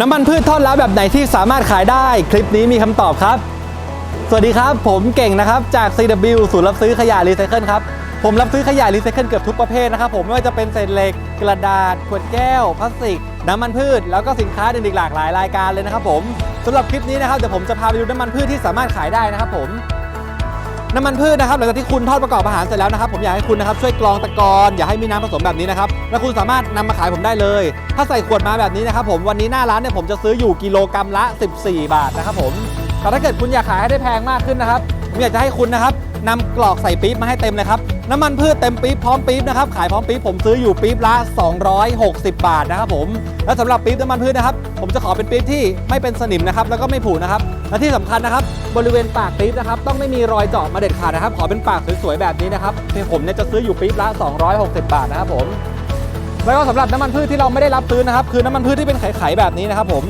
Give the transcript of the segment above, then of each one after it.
น้ำมันพืชทอดแล้วแบบไหนที่สามารถขายได้ คลิปนี้มีคำตอบครับ สวัสดีครับ ผมเก่งนะครับ จาก CW ศูนย์รับซื้อขยะรีไซเคิลครับ ผมรับซื้อขยะรีไซเคิลเกือบทุกประเภทนะครับ ผมไม่ว่าจะเป็นเศษเหล็ก กระดาษ ขวดแก้ว พลาสติก น้ำมันพืช แล้วก็สินค้าอื่นอีกหลากหลายรายการเลยนะครับผมสำหรับคลิปนี้นะครับเดี๋ยวผมจะพาไปดูน้ำมันพืชที่สามารถขายได้นะครับผม น้ำมันพืชนะครับหลังจากที่คุณทอดประกอบอาหารเสร็จแล้วนะครับ ผมอยากให้คุณนะครับช่วยกรองตะกอนอย่าให้มีน้ำผสมแบบนี้นะครับแล้วคุณสามารถนำมาขายผมได้เลย ถ้าใส่ขวดมาแบบนี้นะครับผมวันนี้หน้าร้านเนี่ยผมจะซื้ออยู่กิโลกรัมละ 14 บาทนะครับผมแต่ถ้าเกิดคุณอยากขายให้ได้แพงมากขึ้นนะครับผมอยากจะให้คุณนะครับนำกรอกใส่ปี๊บมาให้เต็มเลยครับ น้ำมันพืชเต็มปี๊บพร้อมปี๊บนะครับขายพร้อมปี๊บผมซื้ออยู่ปี๊บละ 260 บาทนะครับผมและสำหรับปี๊บน้ำมันพืชนะครับ ผมจะขอเป็นปี๊บที่ไม่เป็นสนิมนะครับแล้วก็ไม่ผุนะครับและที่สำคัญนะครับบริเวณปากปี๊บนะครับต้องไม่มีรอยเจาะมาเด็ดขาดนะครับ ขอเป็นปากสวยๆแบบนี้นะครับที่ผมเนี่ยจะซื้ออยู่ปี๊บละ 260 บาทนะครับผมแล้วก็สำหรับน้ำมันพืชที่เราไม่ได้รับซื้อนะครับ คือน้ำมันพืชที่เป็นไข่ๆแบบนี้นะครับ ผม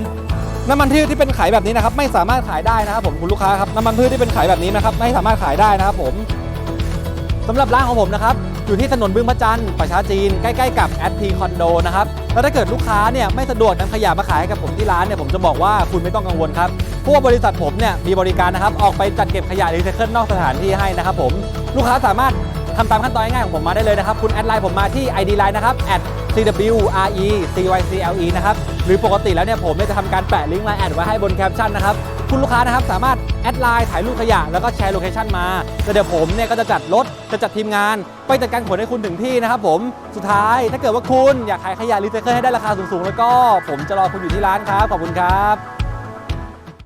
น้ำมันพืชที่เป็นไข่แบบนี้นะครับ ไม่สามารถขายได้นะครับ ผมคุณลูกค้าครับน้ำมันพืชที่เป็นไข่แบบนี้นะครับ ไม่สามารถขายได้นะครับ ผม สำหรับร้านของผมนะครับอยู่ที่ถนนบึงพระจันทร์ประชาจีนใกล้ๆกับแอดพีคอนโดนะครับแล้วถ้าเกิดลูกค้าเนี่ยไม่สะดวกนำขยะมาขายให้กับผมที่ร้านเนี่ยผมจะบอกว่าคุณไม่ต้องกังวลครับเพราะว่าบริษัทผมเนี่ยมีบริการนะครับออกไปจัดเก็บขยะรีไซเคิลนอกสถานที่ให้นะครับผมลูกค้าสามารถทำตามขั้นตอนง่ายๆของผมมาได้เลยนะครับ คุณแอดไลน์ผมมาที่ ID Line นะครับ @cwrecycle นะครับ หรือปกติแล้วเนี่ยผมจะทำการแปะลิงก์ไลน์แอดไว้ให้บนแคปชั่นนะครับ คุณลูกค้านะครับสามารถแอดไลน์ถ่ายรูปขยะแล้วก็แชร์โลเคชันมาแล้วเดี๋ยวผมเนี่ยก็จะจัดรถจะจัดทีมงาน ไปจัดการขนให้คุณถึงที่นะครับผมสุดท้ายถ้าเกิดว่าคุณอยากขายขยะรีไซเคิลให้ได้ราคาสูงๆแล้วก็ผมจะรอคุณอยู่ที่ร้านครับขอบคุณครับ